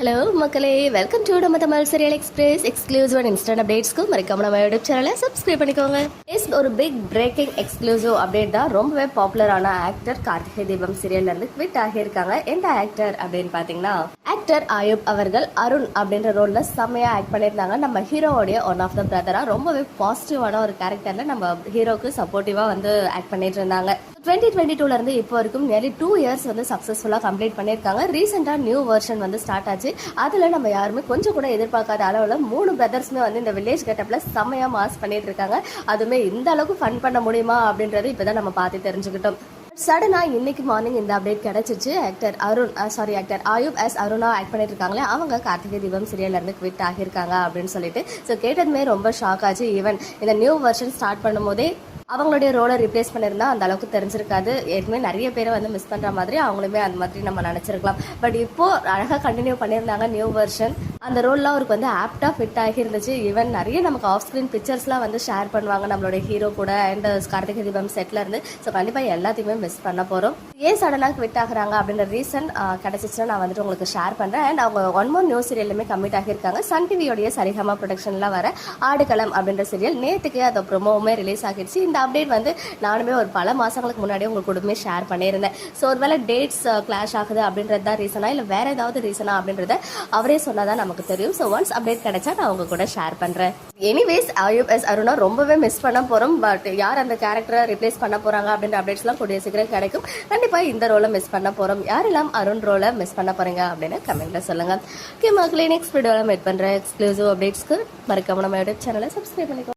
Hello மக்களே. Welcome to நம்ம Tamil serial express exclusive and instant அப்டேட்ஸ்க்கு மறக்காம நம்ம யூடியூப் சேனலை சப்ஸ்கிரைப் பண்ணிக்கோங்க. எஸ் ஒரு பிக் பிரேக்கிங் எக்ஸ்க்ளூசிவ் அப்டேட் தான் ரொம்பவே பாப்புலரான ஆக்டர் கார்த்திகை தீபம் சீரியல்லேருந்து குவிட் ஆகியிருக்காங்க. எந்த ஆக்டர் அப்படின்னு பார்த்தீங்கன்னா ஆக்டர் ஆயுப் அவர்கள் அருண் அப்படின்ற ரோலில் செம்மையா ஆக்ட் பண்ணியிருந்தாங்க. நம்ம ஹீரோவுடைய ஒன் ஆஃப் த பிரதராக ரொம்பவே பாசிட்டிவான ஒரு கேரக்டரில் நம்ம ஹீரோக்கு சப்போர்ட்டிவாக வந்து ஆக்ட் பண்ணிட்டு இருந்தாங்க. டுவெண்ட்டி டுவெண்ட்டி டூலேருந்து இப்போ வரைக்கும் நியர்லி டூ இயர்ஸ் வந்து சக்ஸஸ்ஃபுல்லாக கம்ப்ளீட் பண்ணியிருக்காங்க. ரீசெண்டாக நியூ வெர்ஷன் வந்து ஸ்டார்ட் ஆச்சு. அதில் நம்ம யாருமே கொஞ்சம் கூட எதிர்பார்க்காத அளவில் மூணு பிரதர்ஸுமே வந்து இந்த வில்லேஜ் கெட்டப்பில் செம்மையாக மாஸ் பண்ணிட்டு இருக்காங்க. அதுவுமே இந்த அளவுக்கு ஃபன் பண்ண முடியுமா அப்படின்றது இப்பதான் நம்ம பார்த்து தெரிஞ்சுக்கிட்டோம். சடனா இன்னைக்கு மார்னிங் இந்த அப்டேட் கிடைச்சிச்சு. Actor Arun sorry actor Ayub as Aruna act பண்ணிட்டு இருக்காங்களே அவங்க கார்த்திகை தீபம் சீரியல்ல இருந்து குவிட் ஆகியிருக்காங்க அப்படின்னு சொல்லிட்டு. ஸோ கேட்டதுமே ரொம்ப ஷாக் ஆச்சு. ஈவன் இந்த நியூ வெர்ஷன் ஸ்டார்ட் பண்ணும்போதே அவங்களுடைய ரோலை ரிப்ளேஸ் பண்ணியிருந்தா அந்த அளவுக்கு தெரிஞ்சிருக்காது. ஏற்கனவே நிறைய பேரை வந்து மிஸ் பண்ணுற மாதிரி அவங்களுமே அந்த மாதிரி நம்ம நினச்சிருக்கலாம். பட் இப்போது அழகாக கண்டினியூ பண்ணியிருந்தாங்க நியூ வெர்ஷன் அந்த ரோல்லாம் அவருக்கு வந்து ஆப்டா ஃபிட் ஆகியிருந்துச்சு. ஈவன் நிறைய நமக்கு ஆஃப் ஸ்கிரீன் பிக்சர்ஸ்லாம் வந்து ஷேர் பண்ணுவாங்க. நம்மளோட ஹீரோ கூட அண்ட் கார்த்திகை தீபம் செட்ல இருந்து. ஸோ கண்டிப்பா எல்லாத்தையுமே மிஸ் பண்ண போறோம். ஏன் சடனாக ஃபிட் ஆகுறாங்க அப்படின்ற ரீசன் கிடைச்சிச்சுன்னா நான் வந்துட்டு உங்களுக்கு ஷேர் பண்றேன். அண்ட் அவங்க ஒன் மோர் நியூஸ் சீரியலுமே கம்மிட் ஆகியிருக்காங்க. சன் டிவியோடைய சரிகமா ப்ரொடக்ஷன்ல வர ஆடுகளம் அப்படின்ற சீரியல் நேத்துக்கு அந்த ப்ரொமோவுமே ரிலீஸ் ஆகிடுச்சு இந்த அப்டேட் வந்து நானுமே ஒரு பல மாசங்களுக்கு முன்னாடியே உங்களுக்கு கூடமே ஷேர் பண்ணியிருந்தேன். ஸோ ஒருவேளை டேட்ஸ் கிளாஷ் ஆகுது அப்படின்றது தான் ரீசனா இல்லை வேற ஏதாவது ரீசனா அப்படின்றத அவரே சொன்னாதான் நமக்கு தெரியும். ஸோ ஒன்ஸ் அப்டேட் கிடைச்சா நான் உங்க கூட ஷேர் பண்றேன். எனிவேஸ் ஐயூப் எஸ் அருணா ரொம்பவே மிஸ் பண்ண போறோம். பட் யார் அந்த கேரக்டரை ரிப்ளேஸ் பண்ண போறாங்க அப்படின்ற அப்டேட்ஸ்லாம் கூடிய சீக்கிரம் கிடைக்கும். கண்டிப்பா இந்த ரோலை மிஸ் பண்ண போறோம். யாரெல்லாம் அருண் ரோலை மிஸ் பண்ண போறீங்க அப்படின்னு கமெண்ட்ல சொல்லுங்க. ஓகே மக்களே நெக்ஸ்ட் வீடியோவில் மீட் பண்ற எக்ஸ்க்ளூசிவ் அப்டேட்ஸ்க்கு மறக்காம நம்ம யூடியூப் சேனலை சப்ஸ்கிரைப் பண்ணிக்கோ